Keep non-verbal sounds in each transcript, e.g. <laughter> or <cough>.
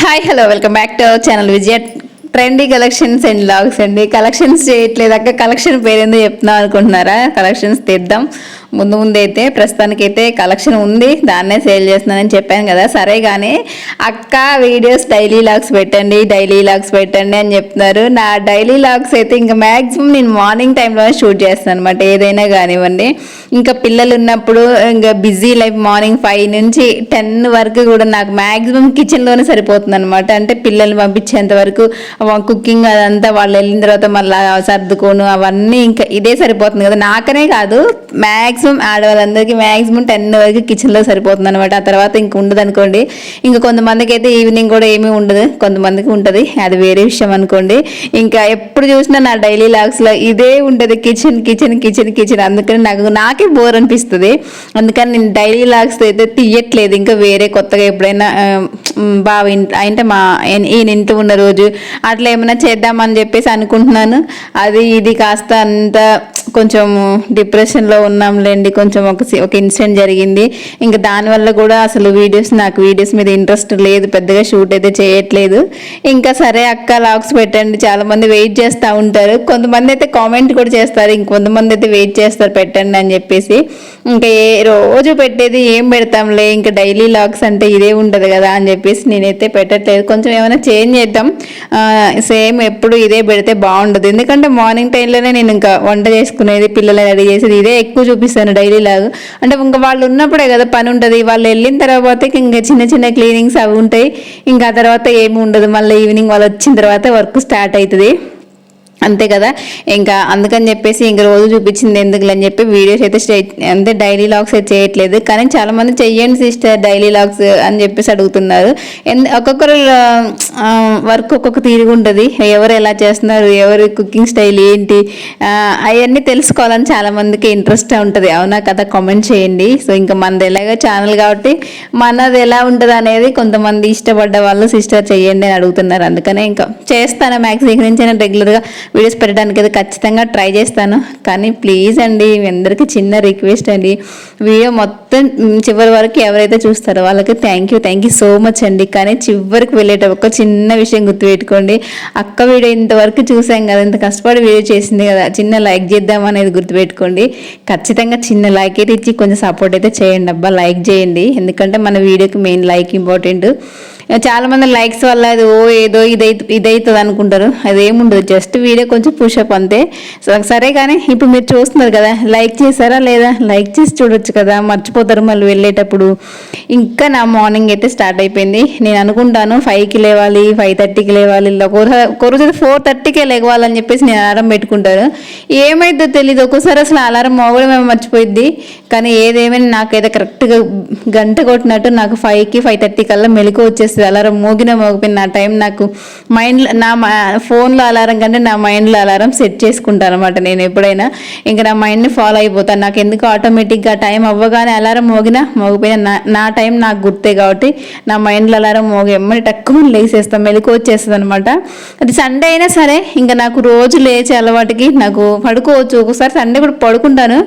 Hi hello welcome back to our channel Vijaya trendy collections and vlogs అండి. Collections చేయట్లేదు. అక్క collection పేరేందో చెప్తున్నాం అనుకుంటున్నారా? కలెక్షన్స్ తెద్దాం. ముందు ముందు అయితే ప్రస్తుతానికైతే కలెక్షన్ ఉంది దాన్నే సేల్ చేస్తున్నానని చెప్పాను కదా. సరే కానీ అక్క వీడియోస్ డైలీ లాగ్స్ పెట్టండి డైలీ లాగ్స్ పెట్టండి అని చెప్తున్నారు. నా డైలీ లాగ్స్ అయితే ఇంకా మ్యాక్సిమం నేను మార్నింగ్ టైంలోనే షూట్ చేస్తాను అనమాట ఏదైనా కానివ్వండి. ఇంకా పిల్లలు ఉన్నప్పుడు ఇంకా బిజీ లైఫ్ మార్నింగ్ ఫైవ్ నుంచి టెన్ వరకు కూడా నాకు మ్యాక్సిమం కిచెన్లోనే సరిపోతుంది అనమాట అంటే పిల్లల్ని పంపించేంత వరకు కుకింగ్ అదంతా వాళ్ళు వెళ్ళిన తర్వాత మళ్ళీ సర్దుకోను అవన్నీ ఇంకా ఇదే సరిపోతుంది కదా. నాకనే కాదు మ్యాక్సిమం ఆడవాళ్ళందరికీ మ్యాక్సిమం టెన్ వరకు కిచెన్లో సరిపోతుంది అనమాట ఆ తర్వాత ఇంక ఉండదు అనుకోండి. ఇంకా కొంతమందికి అయితే ఈవినింగ్ కూడా ఏమీ ఉండదు. కొంతమందికి ఉంటుంది. అది వేరే విషయం అనుకోండి. ఇంకా ఎప్పుడు చూసినా నా డైలీ లాగ్స్లో ఇదే ఉంటుంది. Kitchen kitchen kitchen kitchen. అందుకని నాకు నాకే బోర్ అనిపిస్తుంది. అందుకని నేను డైలీ లాగ్స్ అయితే తీయట్లేదు. ఇంకా వేరే కొత్తగా ఎప్పుడైనా ఆ, బావ ఇంట అంటే మా ఈయన- ఈయన ఇంట్లో ఉన్న రోజు అట్లా ఏమైనా చేద్దామని చెప్పేసి అనుకుంటున్నాను. అది ఇది కాస్త అంత కొంచెం డిప్రెషన్లో ఉన్నాంలేండి. కొంచెం ఒక సి- ఒక ఇన్సిడెంట్ జరిగింది. ఇంకా దానివల్ల కూడా అసలు వీడియోస్ నాకు వీడియోస్ మీద ఇంట్రెస్ట్ లేదు. పెద్దగా షూట్ అయితే చేయట్లేదు. ఇంకా సరే అక్క లాక్స్ పెట్టండి. చాలా మంది వెయిట్ చేస్తూ ఉంటారు. కొంతమంది అయితే కామెంట్ కూడా చేస్తారు. ఇంకొంతమంది అయితే వెయిట్ చేస్తారు. పెట్టండి అని చెప్పేసి. ఇంకా ఏ రోజు పెట్టేది ఏం పెడతాంలే. ఇంకా డైలీ లాక్స్ అంటే ఇదే ఉంటుంది కదా అని చెప్పేసి నేనైతే పెట్టట్లేదు. కొంచెం ఏమైనా చేంజ్ చేద్దాం. సేమ్ ఎప్పుడు ఇదే పెడితే బాగుండదు. ఎందుకంటే మార్నింగ్ టైంలోనే నేను ఇంకా వంట చూసుకునేది పిల్లలు రెడీ చేసేది ఇదే ఎక్కువ చూపిస్తాను డైలీ లాగా. అంటే ఇంకా వాళ్ళు ఉన్నప్పుడే కదా పని ఉంటుంది. వాళ్ళు వెళ్ళిన తర్వాత ఇంకా చిన్న చిన్న క్లీనింగ్స్ అవి ఉంటాయి. ఇంకా ఆ తర్వాత ఏమి ఉండదు. మళ్ళీ ఈవినింగ్ వాళ్ళు వచ్చిన తర్వాత వర్క్ స్టార్ట్ అవుతుంది. అంతే కదా? ఇంకా అందుకని చెప్పేసి ఇంక రోజు చూపించింది ఎందుకు అని చెప్పి వీడియోస్ అయితే అంటే డైలీ లాగ్స్ అయితే చేయట్లేదు. కానీ చాలా మంది చెయ్యండి సిస్టర్ డైలీ లాగ్స్ అని చెప్పేసి అడుగుతున్నారు. ఒక్కొక్కరు వర్క్ ఒక్కొక్క తీరుగా ఉంటుంది. ఎవరు ఎలా చేస్తున్నారు ఎవరి కుకింగ్ స్టైల్ ఏంటి అవన్నీ తెలుసుకోవాలని చాలా మందికి ఇంట్రెస్ట్ ఉంటుంది. అవునా కదా? కామెంట్ చేయండి. సో ఇంకా మనది ఎలాగో ఛానల్ కాబట్టి మనది ఎలా ఉంటుంది అనేది కొంతమంది ఇష్టపడ్డ వాళ్ళు సిస్టర్ చేయండి అని అడుగుతున్నారు. అందుకనే ఇంకా చేస్తాను. మ్యాక్స్ ఇక నుంచి నేను రెగ్యులర్గా వీడియోస్ పెట్టడానికి అయితే ఖచ్చితంగా ట్రై చేస్తాను. కానీ ప్లీజ్ అండి మీ అందరికీ చిన్న రిక్వెస్ట్ అండి. వీడియో మొత్తం చివరి వరకు ఎవరైతే చూస్తారో వాళ్ళకి thank you thank you so much అండి. కానీ చివరికి వెళ్ళేటప్పుడు ఒక చిన్న విషయం గుర్తుపెట్టుకోండి. అక్క వీడియో ఇంతవరకు చూసాం కదా ఇంత కష్టపడి వీడియో చేసింది కదా చిన్న లైక్ చేద్దాం అనేది గుర్తుపెట్టుకోండి. ఖచ్చితంగా చిన్న లైక్ అయితే ఇచ్చి కొంచెం సపోర్ట్ అయితే చేయండి అబ్బా లైక్ చేయండి. ఎందుకంటే మన వీడియోకి మెయిన్ లైక్ ఇంపార్టెంట్ చాలా మంది లైక్స్ వల్ల అది ఓ ఏదో ఇదై ఇదైతుంది అనుకుంటారు. అది ఏముండదు జస్ట్ వీడియో కొంచెం పుషప్ అంతే. సరే కానీ ఇప్పుడు మీరు చూస్తున్నారు కదా లైక్ చేశారా లేదా? లైక్ చేసి చూడొచ్చు కదా. మర్చిపోతారు మళ్ళీ వెళ్ళేటప్పుడు. ఇంకా నా మార్నింగ్ అయితే స్టార్ట్ అయిపోయింది. నేను అనుకుంటాను ఫైవ్కి లేవాలి ఫైవ్ థర్టీకి లేవాలి ఒక రోజు ఫోర్ థర్టీకే లేవాలని చెప్పేసి నేను అలారం పెట్టుకుంటాను. ఏమైందో తెలియదు ఒక్కోసారి అసలు అలారం మోగడం మేము మర్చిపోయిద్ది. కానీ ఏదేమైనా నాకైతే కరెక్ట్గా గంట కొట్టినట్టు నాకు ఫైవ్కి ఫైవ్ థర్టీ కల్లా మెలకు వచ్చేస్తుంది అలారం మోగిన మోగిపోయిన నా టైం నాకు మైండ్ నా ఫోన్లో అలారం కంటే నా మైండ్లో అలారం సెట్ చేసుకుంటాను అనమాట నేను ఎప్పుడైనా. ఇంకా నా మైండ్ని ఫాలో అయిపోతాను నాకు ఎందుకు ఆటోమేటిక్గా టైం అవ్వగానే అలారం మోగినా మోగిపోయినా నా నా టైం నాకు గుర్తే కాబట్టి నా మైండ్లో అలారం మోగి ఎమ్మని తక్కువ లేసేస్తాను మెలకు వచ్చేస్తుంది అనమాట అది సండే అయినా సరే ఇంకా నాకు రోజు లేచే అలవాటుకి నాకు పడుకోవచ్చు. ఒకసారి సండే కూడా పడుకుంటాను.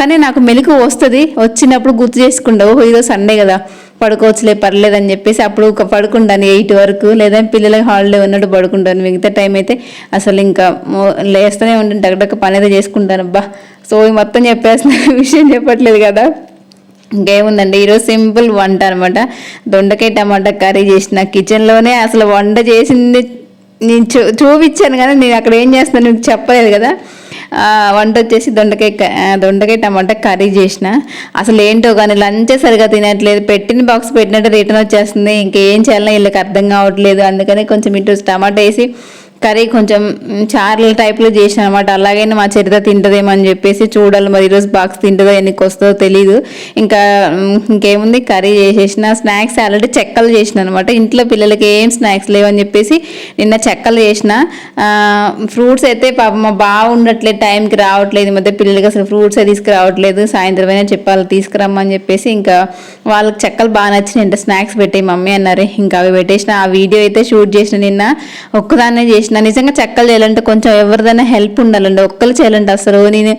కానీ నాకు మెలకు వస్తుంది. వచ్చినప్పుడు గుర్తు చేసుకుంటావు ఇదో సండే కదా. పడుకోవచ్చులే పర్లేదని చెప్పేసి అప్పుడు ఒక పడుకుంటాను ఎయిట్ వరకు. లేదా పిల్లలకి హాలిడే ఉన్నట్టు పడుకుంటాను. మిగతా టైం అయితే అసలు ఇంకా లేస్తూనే ఉంటాను టక్టక్ పని అయితే చేసుకుంటాను. అబ్బా సో ఈ మొత్తం చెప్పేసిన <laughs> విషయం చెప్పట్లేదు కదా. ఇంకేముందండి? ఈరోజు సింపుల్ వంట అనమాట దొండకాయ టమాటా కర్రీ చేసిన. కిచెన్లోనే అసలు వంట చేసింది నేను చూ చూపించాను కానీ నేను అక్కడ ఏం చేస్తాను నీకు చెప్పలేదు కదా. వంట వచ్చేసి దొండకాయ దొండకాయ టమాటా కర్రీ చేసిన. అసలు ఏంటో కానీ లంచ్ సరిగా తినట్లేదు. పెట్టిన బాక్స్ పెట్టినట్టు రిటర్న్ వచ్చేస్తుంది. ఇంకేం చేయాలో వీళ్ళకి అర్థం కావట్లేదు. అందుకని కొంచెం ఇటు టమాటా వేసి కర్రీ కొంచెం చార్ల టైప్లో చేసిన అనమాట అలాగైనా మా చరిత తింటదేమో అని చెప్పేసి చూడాలి మరి. ఈరోజు బాక్స్ తింటుందో ఎన్నికి వస్తుందో తెలీదు. ఇంకా ఇంకేముంది? కర్రీ చేసేసిన స్నాక్స్ ఆల్రెడీ చెక్కలు చేసిన అనమాట ఇంట్లో పిల్లలకి ఏం స్నాక్స్ లేవని చెప్పేసి నిన్న చెక్కలు చేసిన. ఫ్రూట్స్ అయితే పాప మా బాగుండట్లేదు టైంకి రావట్లేదు. మధ్య పిల్లలకి అసలు ఫ్రూట్స్ తీసుకురావట్లేదు. సాయంత్రం అయినా చెప్పాలి తీసుకురమ్మని చెప్పేసి ఇంకా వాళ్ళకి చెక్కలు బాగా నచ్చినాయి అంటే స్నాక్స్ పెట్టే మమ్మీ అన్నారు. ఇంకా అవి పెట్టేసిన. ఆ వీడియో అయితే షూట్ చేసిన నిన్న. ఒక్కదాన్నే చేసిన. నిజంగా చెక్కలు చేయాలంటే కొంచెం ఎవరిదైనా హెల్ప్ ఉండాలండి. ఒక్కరు చేయాలంటే అసలు నేను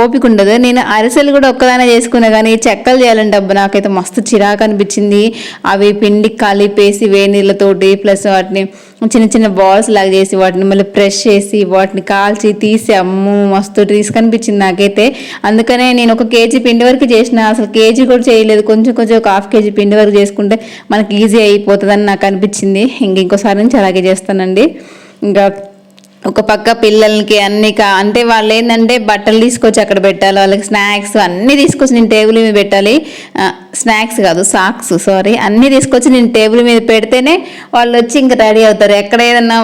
ఓపిక ఉండదు. నేను అరిసెలు కూడా ఒక్కదానే చేసుకున్నా కానీ చెక్కలు చేయాలంటే అబ్బా నాకైతే మస్తు చిరాకు అనిపించింది. అవి పిండి కలిపేసి వేడి నీళ్ళతోటి ప్లస్ వాటిని చిన్న చిన్న బాల్స్ లాగా చేసి వాటిని మళ్ళీ ప్రెస్ చేసి వాటిని కాల్చి తీసి అమ్ము మస్తు రిస్క్ అనిపించింది నాకైతే. అందుకనే నేను ఒక కేజీ పిండి వరకు చేసిన అసలు కేజీ కూడా చేయలేదు. కొంచెం కొంచెం ఒక హాఫ్ కేజీ పిండి వరకు చేసుకుంటే మనకి ఈజీ అయిపోతుందని నాకు అనిపించింది. ఇంక ఇంకోసారి నుంచి అలాగే చేస్తానండి. ఇంకా ఒక పక్క పిల్లలకి అన్ని కా అంటే వాళ్ళు ఏంటంటే బట్టలు తీసుకొచ్చి అక్కడ పెట్టాలి వాళ్ళకి స్నాక్స్ అన్నీ తీసుకొచ్చి నేను టేబుల్ మీద పెట్టాలి. స్నాక్స్ కాదు సాక్స్ సారీ అన్నీ తీసుకొచ్చి నేను టేబుల్ మీద పెడితేనే వాళ్ళు వచ్చి ఇంకా రెడీ అవుతారు. ఎక్కడ ఏదన్నా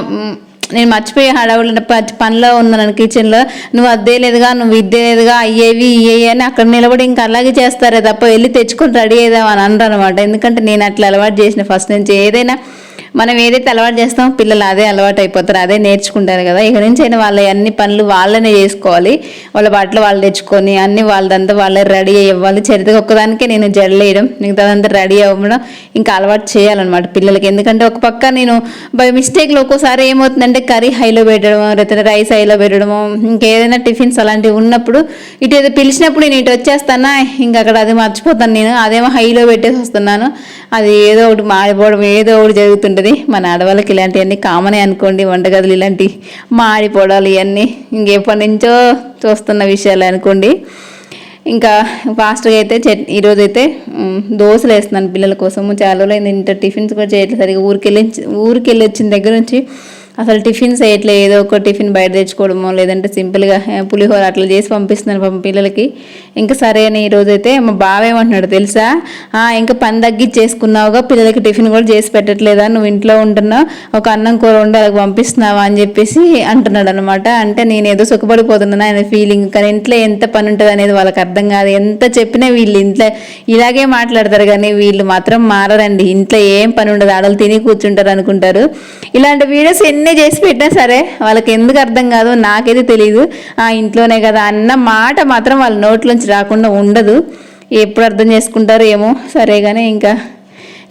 నేను మర్చిపోయి హడావులు పనిలో ఉన్నాను కిచెన్లో నువ్వు అద్దే లేదుగా నువ్వు ఇద్దే లేదుగా అయ్యేవి ఇయ్యేవి అని అక్కడ నిలబడి ఇంకా అలాగే చేస్తారే తప్ప వెళ్ళి తెచ్చుకొని రెడీ అయ్యాం అని అనరు అనమాట ఎందుకంటే నేను అట్లా అలవాటు చేసిన ఫస్ట్ నుంచి. ఏదైనా మనం ఏదైతే అలవాటు చేస్తామో పిల్లలు అదే అలవాటు అయిపోతారు అదే నేర్చుకుంటారు కదా. ఇక నుంచి అయినా వాళ్ళ అన్ని పనులు వాళ్ళనే చేసుకోవాలి. వాళ్ళ బట్టలు వాళ్ళు తెచ్చుకొని అన్ని వాళ్ళదంతా వాళ్ళే రెడీ అవ్వాలి చరిత్ర ఒక్కదానికే నేను జడలేయడం మిగతాదంతా రెడీ అవ్వడం ఇంకా అలవాటు చేయాలన్నమాట పిల్లలకి. ఎందుకంటే ఒక పక్క నేను బై మిస్టేక్లో ఒక్కోసారి ఏమవుతుందంటే కర్రీ హైలో పెట్టడం లేకపోతే రైస్ హైలో పెట్టడము ఇంకేదైనా టిఫిన్స్ అలాంటివి ఉన్నప్పుడు ఇటు ఏదో పిలిచినప్పుడు నేను ఇటు వచ్చేస్తానా ఇంకా అక్కడ అది మర్చిపోతాను నేను. అదేమో హైలో పెట్టేసి వస్తున్నాను. అది ఏదో ఒకటి మారిపోవడం ఏదో ఒకటి జరుగుతుంటుంది. మన ఆడవాళ్ళకి ఇలాంటివన్నీ కామనే అనుకోండి వంటగదులు ఇలాంటి మాడిపోవడాలు ఇవన్నీ ఇంకెప్పటి నుంచో చూస్తున్న విషయాలు అనుకోండి. ఇంకా ఫాస్ట్గా అయితే చట్ ఈరోజు అయితే దోశలు వేస్తున్నాను పిల్లల కోసము. చాలా రోజులు ఇంత టిఫిన్స్ కూడా చేయట్లేదు. సరిగా ఊరికి వెళ్ళి ఊరికి వెళ్ళి వచ్చిన దగ్గర నుంచి అసలు టిఫిన్స్ వేయట్లే ఏదో ఒక టిఫిన్ బయట తెచ్చుకోవడమో లేదంటే సింపుల్గా పులిహోర అట్లా చేసి పంపిస్తున్నాను పాపం పిల్లలకి. ఇంకా సరే అని ఈరోజు అయితే మా బావ ఏమంటున్నాడు తెలుసా? ఇంకా పని తగ్గించేసుకున్నావుగా పిల్లలకి టిఫిన్ కూడా చేసి పెట్టట్లేదా? నువ్వు ఇంట్లో ఉంటున్నావు ఒక అన్నం కూర ఉండి అలాగ పంపిస్తున్నావా? అని చెప్పేసి అంటున్నాడు అనమాట అంటే నేను ఏదో సుఖపడిపోతున్నాను ఆయన ఫీలింగ్ కానీ ఇంట్లో ఎంత పని ఉంటుంది అనేది వాళ్ళకి అర్థం కాదు. ఎంత చెప్పినా వీళ్ళు ఇంట్లో ఇలాగే మాట్లాడతారు కానీ వీళ్ళు మాత్రం మారరండి. ఇంట్లో ఏం పని ఉండదు ఆడలు తిని కూర్చుంటారు అనుకుంటారు. ఇలాంటి వీడియోస్ ఎన్ని చేసి పెట్టినా సరే వాళ్ళకి ఎందుకు అర్థం కాదు నాకైతే తెలియదు ఆ ఇంట్లోనే కదా అన్న మాట మాత్రం వాళ్ళ నోట్లోంచి రాకుండా ఉండదు. ఎప్పుడు అర్థం చేసుకుంటారో ఏమో. సరే కానీ ఇంకా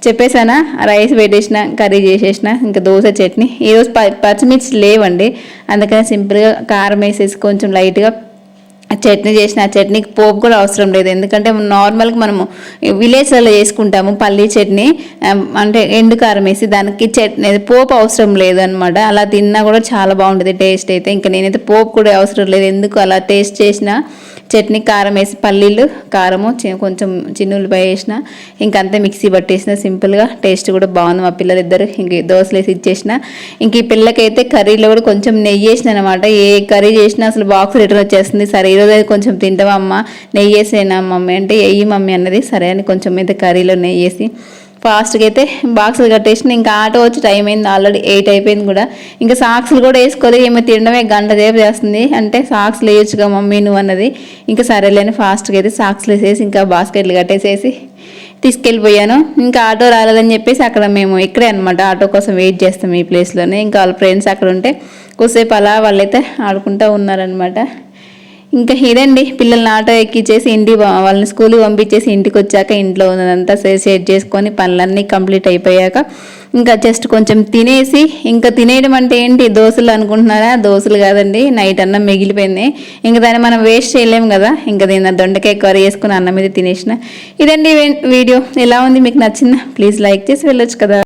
చెప్పేసానా రైస్ పెట్టేసిన కర్రీ చేసేసిన ఇంకా దోశ చట్నీ. ఈరోజు ప పచ్చిమిర్చి లేవండి. అందుకని సింపుల్గా కారం వేసేసి కొంచెం లైట్గా చట్నీ చేసిన ఆ చట్నీకి పోపు కూడా అవసరం లేదు. ఎందుకంటే నార్మల్గా మనము విలేజ్లలో చేసుకుంటాము పల్లీ చట్నీ. అంటే ఎండు కారం వేసి దానికి చట్నీ పోపు అవసరం లేదు అనమాట అలా తిన్నా కూడా చాలా బాగుంటుంది టేస్ట్ అయితే. ఇంకా నేనైతే పోపు కూడా అవసరం లేదు. ఎందుకు అలా టేస్ట్ చేసినా చట్నీ కారం వేసి పల్లీలు కారము చి- కొంచెం చిన్న ఉల్లిపాయ వేసిన ఇంక మిక్సీ పట్టేసిన సింపుల్గా టేస్ట్ కూడా బాగుంది మా పిల్లలు ఇద్దరు ఇంక దోశలు వేసి ఇచ్చేసిన. ఇంక ఈ పిల్లకైతే కర్రీలో కూడా కొంచెం నెయ్యి వేసిన అనమాట ఏ కర్రీ చేసినా అసలు బాక్స్ రిటర్న్ వచ్చేస్తుంది. సరే ఈరోజు అయితే కొంచెం తింటావా అమ్మ? నెయ్యి వేసేనా మమ్మీ? అంటే వెయ్యి మమ్మీ అన్నది. సరే అని కొంచెం అయితే కర్రీలో నెయ్యి వేసి ఫాస్ట్గా అయితే బాక్సులు కట్టేసిన ఇంకా ఆటో వచ్చి టైం అయింది. ఆల్రెడీ ఎయిట్ అయిపోయింది కూడా. ఇంకా సాక్స్లు కూడా వేసుకోలేదు. ఏమో తినడమే గంట సేపు చేస్తుంది. అంటే సాక్స్లు వేయొచ్చుగా మమ్మీ నువ్వు అన్నది. ఇంకా సరేలేని ఫాస్ట్గా అయితే సాక్స్లు వేసేసి ఇంకా బాస్కెట్లు కట్టేసేసి తీసుకెళ్ళిపోయాను. ఇంకా ఆటో రాలేదని చెప్పేసి అక్కడ మేము ఇక్కడే అనమాట ఆటో కోసం వెయిట్ చేస్తాం ఈ ప్లేస్లోనే. ఇంకా వాళ్ళ ఫ్రెండ్స్ అక్కడ ఉంటే కొద్దిసేపు అలా వాళ్ళైతే ఆడుకుంటూ ఉన్నారనమాట ఇంకా ఇదండి పిల్లల్ని ఆటో ఎక్కించేసి ఇంటి వాళ్ళని స్కూల్కి పంపించేసి ఇంటికి వచ్చాక ఇంట్లో ఉన్నదంతా సెట్ చేసుకొని పనులన్నీ కంప్లీట్ అయిపోయాక ఇంకా జస్ట్ కొంచెం తినేసి ఇంకా తినేయడం అంటే ఏంటి దోశలు అనుకుంటున్నారా? దోశలు కాదండి నైట్ అన్నం మిగిలిపోయింది. ఇంకా దాన్ని మనం వేస్ట్ చేయలేము కదా ఇంకా దీన్ని దొండకాయ కర్రీ వేసుకుని అన్నం మీద తినేసిన. ఇదండి వీడియో. ఎలా ఉంది? మీకు నచ్చిందా? ప్లీజ్ లైక్ చేసి వెళ్ళొచ్చు కదా.